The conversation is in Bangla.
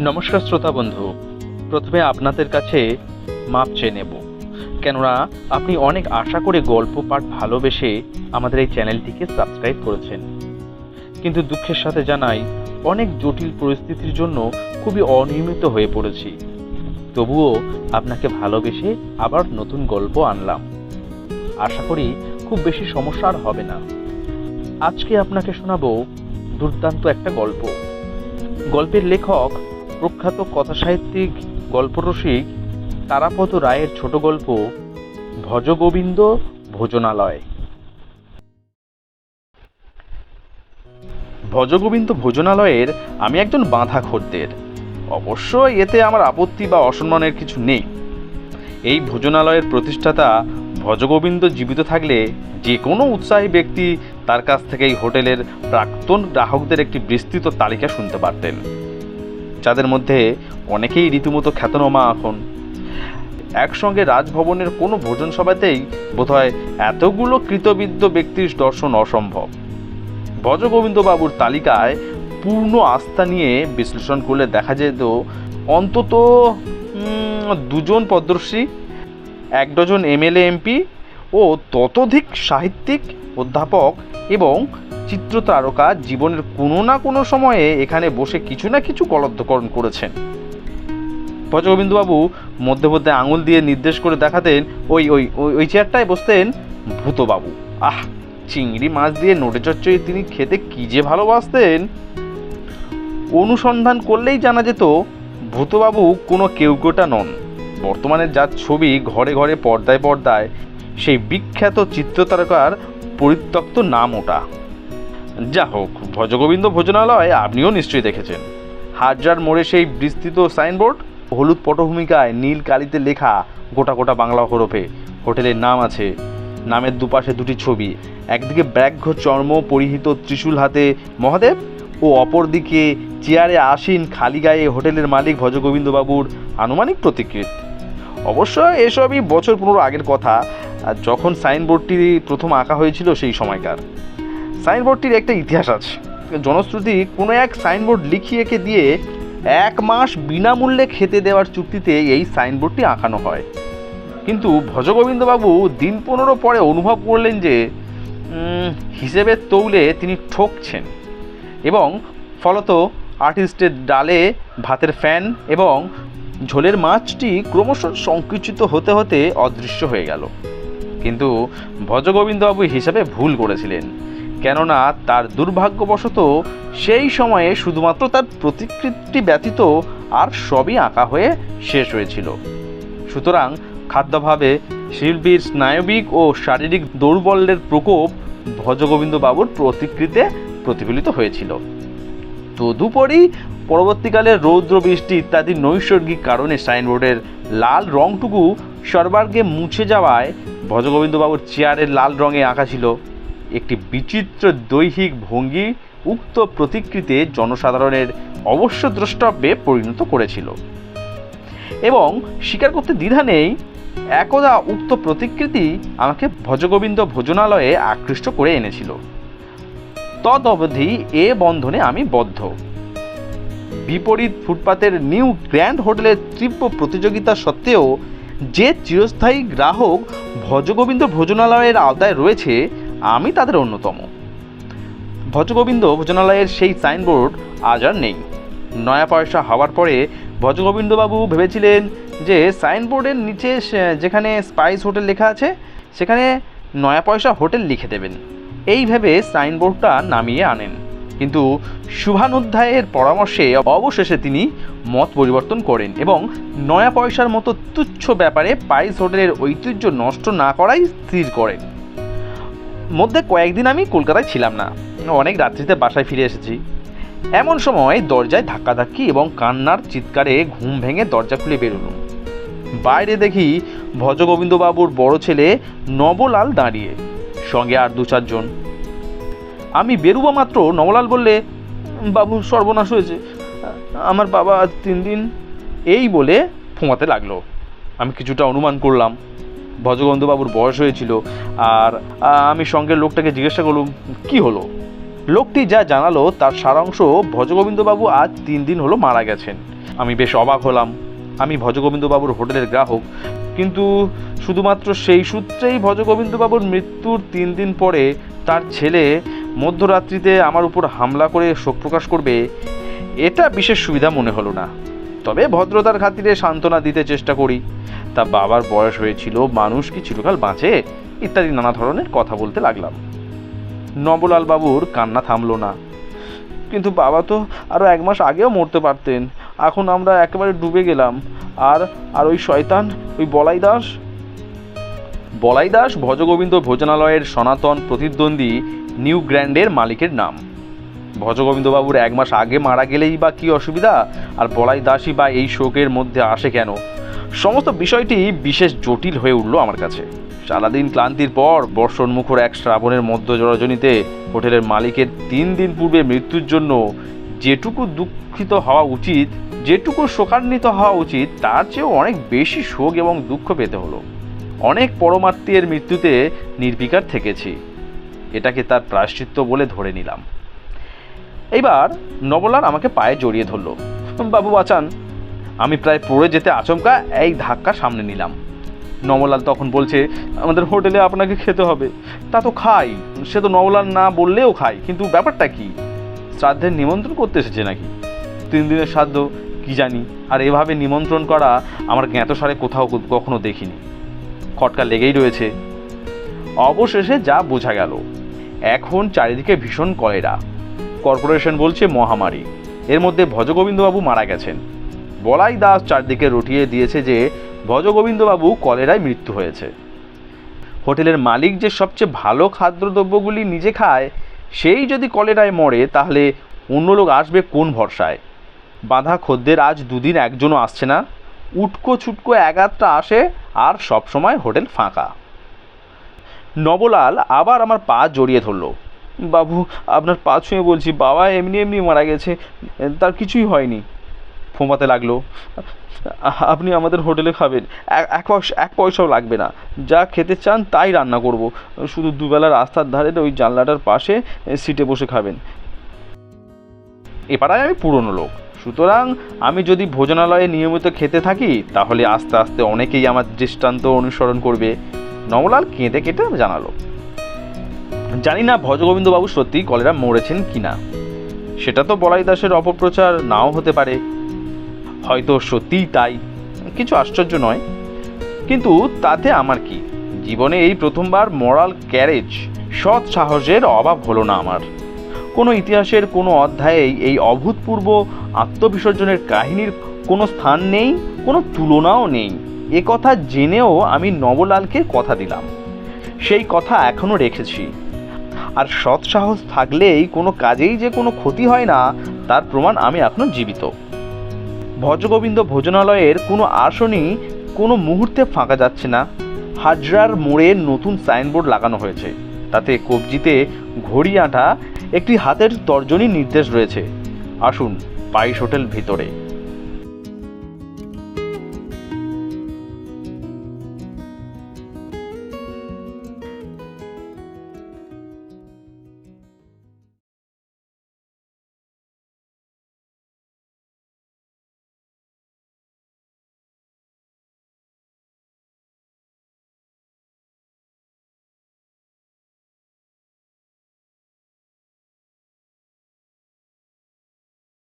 নমস্কার শ্রোতা বন্ধু, প্রথমে আপনাদের কাছে মাপ চেয়ে নেব। কেননা, আপনি অনেক আশা করে গল্প, পাঠ ভালোবেসে আমাদের এই চ্যানেলটিকে সাবস্ক্রাইব করেছেন। কিন্তু দুঃখের সাথে জানাই, অনেক জটিল পরিস্থিতির জন্য খুবই অনিয়মিত হয়ে পড়েছি। তবুও আপনাকে ভালোবেসে আবার নতুন গল্প আনলাম। আশা করি খুব বেশি সমস্যা আর হবে না। আজকে আপনাকে শোনাবো দুর্দান্ত একটা গল্প। গল্পের লেখক প্রখ্যাত কথাসাহিত্যিক, গল্পরসিক তারাপদ রায়ের ছোট গল্প, ভজগোবিন্দ ভোজনালয়। ভজগোবিন্দ ভোজনালয়ের আমি একজন বাঁধা খদ্দের অবশ্য এতে আমার আপত্তি বা অসম্মানের কিছু নেই। এই ভোজনালয়ের প্রতিষ্ঠাতা ভজগোবিন্দ জীবিত থাকলে যে কোনো উৎসাহী ব্যক্তি তার কাছ থেকে এই হোটেলের প্রাক্তন গ্রাহকদের একটি বিস্তৃত তালিকা শুনতে পারতেন। যাদের মধ্যে অনেকেই রীতিমতো খ্যাতনামা এখন। একসঙ্গে রাজভবনের কোনো ভোজন সভাতেই বোধহয় এতগুলো কৃতবিদ্য ব্যক্তির দর্শন অসম্ভব। ভজগোবিন্দবাবুর তালিকায় পূর্ণ আস্থা নিয়ে বিশ্লেষণ করলে দেখা যেত অন্তত দুজন পদ্মশ্রী, এক ডজন এমএলএ এমপি ও ততোধিক সাহিত্যিক, অধ্যাপক এবং চিত্রতারকা জীবনের কোনো না কোনো সময়ে এখানে বসে কিছু না কিছু গলদ্ধকরণ করেছেন। ভজগোবিন্দবাবু মধ্যে মধ্যে আঙুল দিয়ে নির্দেশ করে দেখাতেন, ওই ওই ওই ওই চেয়ারটায় বসতেন ভূতবাবু। আহ, চিংড়ি মাছ দিয়ে নোটে চচ্চড়ি তিনি খেতে কি যে ভালোবাসতেন? অনুসন্ধান করলেই জানা যেত, ভূতবাবু কোনো কেউ কেউকোটা নন। বর্তমানে যার ছবি ঘরে ঘরে পর্দায় পর্দায়, সেই বিখ্যাত চিত্রতারকার পরিত্যক্ত নাম ওটা। যা হোক, ভজগোবিন্দ ভোজনালয় আপনিও নিশ্চয়ই দেখেছেন। হাজার মোড়ে সেই বিস্তৃত সাইনবোর্ড, হলুদ পটভূমিকায় নীল কালিতে লেখা গোটা গোটা বাংলা হরফে। হোটেলের নাম আছে, নামের দুপাশে দুটি ছবি। একদিকে ব্যাঘ্র চর্ম পরিহিত ত্রিশূল হাতে মহাদেব ও অপরদিকে চেয়ারে আসীন খালি গায়ে হোটেলের মালিক ভজগোবিন্দবাবুর আনুমানিক প্রতিকৃত। অবশ্য এসবই বছর পনেরো আগের কথা যখন সাইনবোর্ডটি প্রথম আঁকা হয়েছিল সেই সময়কার। সাইনবোর্ডটির একটা ইতিহাস আছে। জনশ্রুতি কোনো এক সাইনবোর্ড লিখিয়ে এঁকে দিয়ে এক মাস বিনামূল্যে খেতে দেওয়ার চুক্তিতে এই সাইনবোর্ডটি আঁকানো হয়। কিন্তু ভজগোবিন্দবাবু দিন পনেরো পরে অনুভব করলেন যে উম, হিসেবের তৌলে তিনি ঠকছেন এবং ফলত আর্টিস্টের ডালে ভাতের ফ্যান এবং ঝোলের মাছটি ক্রমশ সংকুচিত হতে হতে অদৃশ্য হয়ে গেল। কিন্তু ভজগোবিন্দবাবু হিসাবে ভুল করেছিলেন। কেননা তার দুর্ভাগ্যবশত সেই সময়ে শুধুমাত্র তার প্রতিকৃতি ব্যতীত আর সবই আঁকা হয়ে শেষ হয়েছিল। সুতরাং খাদ্যাভাবে শিল্পীর স্নায়বিক ও শারীরিক দৌর্বল্যের প্রকোপ ভজগোবিন্দবাবুর প্রতিকৃতিতে প্রতিফলিত হয়েছিল। তদুপরি পরবর্তীকালে রৌদ্র বৃষ্টি ইত্যাদি নৈসর্গিক কারণে সাইনবোর্ডের লাল রংটুকু সর্বার্গে মুছে যাওয়ায় ভজগোবিন্দবাবুর চেয়ারের লাল রঙে আঁকা ছিল। একটি বিচিত্র দৈহিক ভঙ্গি উক্ত প্রতিকৃতি জনসাধারণের অবশ্য দ্রষ্টব্যে পরিণত করেছিল। এবং স্বীকার করতে দ্বিধা নেই, একদা উক্ত প্রতিকৃতি আমাকে ভজগোবিন্দ ভোজনালয়ে আকৃষ্ট করে এনেছিল। তদ অবধি এ বন্ধনে আমি বদ্ধ। বিপরীত ফুটপাতের নিউ গ্র্যান্ড হোটেলের তীব্র প্রতিযোগিতা সত্ত্বেও যে চিরস্থায়ী গ্রাহক ভজগোবিন্দ ভোজনালয়ের আওতায় রয়েছে আমি তাদের অন্যতম। ভজগোবিন্দ ভোজনালয়ের সেই সাইনবোর্ড আজ আর নেই। নয়া পয়সা হওয়ার পরে ভজগোবিন্দবাবু ভেবেছিলেন যে সাইনবোর্ডের নিচে যেখানে স্পাইস হোটেল লেখা আছে, সেখানে নয়া পয়সা হোটেল লিখে দেবেন। এই ভেবে সাইনবোর্ডটা নামিয়ে আনেন। কিন্তু শুভানুধ্যায়ের পরামর্শে অবশেষে তিনি মত পরিবর্তন করেন এবং নয়া পয়সার মতো তুচ্ছ ব্যাপারে পাইস হোটেলের ঐতিহ্য নষ্ট না করাই স্থির করেন। মধ্যে কয়েকদিন আমি কলকাতায় ছিলাম না। অনেক রাত্রিতে বাসায় ফিরে এসেছি। এমন সময় দরজায় ধাক্কাধাক্কি এবং কান্নার চিৎকারে ঘুম ভেঙে দরজা খুলে বেরোলুম বাইরে দেখি ভজগোবিন্দবাবুর বড় ছেলে নবলাল দাঁড়িয়ে, সঙ্গে আর দু চারজন। আমি বেরুবা মাত্র, নবলাল বললে, বাবু, সর্বনাশ হয়েছে। আমার বাবা আজ তিন দিন, এই বলে ফোঁয়াতে লাগল। আমি কিছুটা অনুমান করলাম। ভজগোবিন্দবাবুর বয়স হয়েছিল আর আমি সঙ্গে লোকটাকে জিজ্ঞাসা করলুম, কি হলো? লোকটি যা জানালো তার সারাংশ, ভজগোবিন্দবাবু আজ তিন দিন হলো মারা গেছেন। আমি বেশ অবাক হলাম। আমি ভজগোবিন্দবাবুর হোটেলের গ্রাহক, কিন্তু শুধুমাত্র সেই সূত্রেই ভজগোবিন্দবাবুর মৃত্যুর তিন দিন পরে তার ছেলে মধ্যরাত্রিতে আমার উপর হামলা করে শোক প্রকাশ করবে, এটা বিশেষ সুবিধা মনে হলো না। তবে ভদ্রতার খাতিরে সান্ত্বনা দিতে চেষ্টা করি। তা বাবার বয়স হয়েছিল, মানুষ কি চিরকাল বাঁচে? ইত্যাদি নানা ধরনের কথা বলতে লাগলাম। নবলাল বাবুর কান্না থামলো না। কিন্তু বাবা তো আরও এক মাস আগেও মরতে পারতেন। এখন আমরা একেবারে ডুবে গেলাম। আর আর ওই শয়তান, ওই বলাই দাস বলাই দাস ভজগোবিন্দ ভোজনালয়ের সনাতন প্রতিদ্বন্দ্বী নিউ গ্র্যান্ডের মালিকের নাম। ভজগোবিন্দবাবুর এক মাস আগে মারা গেলেই বা কী অসুবিধা? আর বলাই দাসই বা এই শোকের মধ্যে আসে কেন? সমস্ত বিষয়টি বিশেষ জটিল হয়ে উঠল আমার কাছে। সারাদিন ক্লান্তির পর বর্ষণমুখর এক শ্রাবণের মধ্য রজনীতে হোটেলের মালিকের তিন দিন পূর্বে মৃত্যুর জন্য যেটুকু দুঃখিত হওয়া উচিত, যেটুকু শোকান্বিত হওয়া উচিত, তার চেয়েও অনেক বেশি শোক এবং দুঃখ পেতে হলো। অনেক পরমাত্মীয়ের মৃত্যুতে নির্বিকার থেকেছি। এটাকে তার প্রায়শ্চিত্ত বলে ধরে নিলাম। এইবার নবলাল আমাকে পায়ে জড়িয়ে ধরলো। বাবু, বাঁচান। আমি প্রায় পড়ে যেতে আচমকা এই ধাক্কা সামনে নিলাম। নবলাল তখন বলছে, আমাদের হোটেলে আপনাকে খেতে হবে। তা তো খাই, সে তো নবলাল না বললেও খাই কিন্তু ব্যাপারটা কি? শ্রাদ্ধের নিমন্ত্রণ করতে এসেছে নাকি? তিন দিনের শ্রাদ্ধ, কি জানি? আর এভাবে নিমন্ত্রণ করা আমার জ্ঞাতসারে কোথাও কখনো দেখিনি। খটকা লেগেই রয়েছে। অবশেষে যা বোঝা গেল, এখন চারিদিকে ভীষণ কলেরা কর্পোরেশন বলছে মহামারী। এর মধ্যে ভজগোবিন্দবাবু মারা গেছেন। বলাই দাস চারদিকে রটিয়ে দিয়েছে যে ভজগোবিন্দবাবু কলেরায় মৃত্যু হয়েছে। হোটেলের মালিক যে সবচেয়ে ভালো খাদ্যদ্রব্যগুলি নিজে খায়, সেই যদি কলেরায় মরে, তাহলে অন্য লোক আসবে কোন ভরসায়? বাঁধা খদ্দের আজ দুদিন একজনও আসছে না। উটকো ছুটকো এগাতটা আসে, আর সব সময় হোটেল ফাঁকা। নবলাল আবার আমার পা জড়িয়ে ধরলো। বাবু, আপনার পা ছুঁয়ে বলছি, বাবা এমনি এমনি মারা গেছে, তার কিছুই হয়নি। ফোমাতে লাগল। আপনি আমাদের হোটেলে খাবেন। এক- পয়সা এক পয়সাও লাগবে না। যা খেতে চান তাই রান্না করব। শুধু দুবেলা রাস্তার ধারে ওই জানলাটার পাশে সিটে বসে খাবেন। এপাড়ায় আমি পুরনো লোক। সুতরাং আমি যদি ভোজনালয়ে নিয়মিত খেতে থাকি, তাহলে আস্তে আস্তে অনেকেই আমার দৃষ্টান্ত অনুসরণ করবে। নবলাল কেঁদে কেটে জানালো। জানি না ভজগোবিন্দবাবু সত্যিই কলেরা মরেছেন কিনা। সেটা তো বলাই দাসের অপপ্রচার নাও হতে পারে। হয়তো সত্যিই তাই। কিছু আশ্চর্য নয়। কিন্তু তাতে আমার কি? জীবনে এই প্রথমবার মরাল ক্যারেজ সৎ সাহসের অভাব হলো না আমার। কোনো ইতিহাসের কোনো অধ্যায়েই এই অভূতপূর্ব আত্মবিসর্জনের কাহিনীর কোনো স্থান নেই, কোনো তুলনাও নেই। এ কথা জেনেও আমি নবলালকে কথা দিলাম। সেই কথা এখনও রেখেছি। আর সৎ সাহস থাকলেই কোনো কাজেই যে কোনো ক্ষতি হয় না, তার প্রমাণ আমি এখনও জীবিত। ভজগোবিন্দ ভোজনালয়ের কোনো আসনই কোনো মুহূর্তে ফাঁকা যাচ্ছে না। হাজরার মোড়ে নতুন সাইনবোর্ড লাগানো হয়েছে। তাতে কবজিতে ঘড়ি আঁটা একটি হাতের তর্জনী নির্দেশ রয়েছে। আসুন পাইস হোটেল ভিতরে।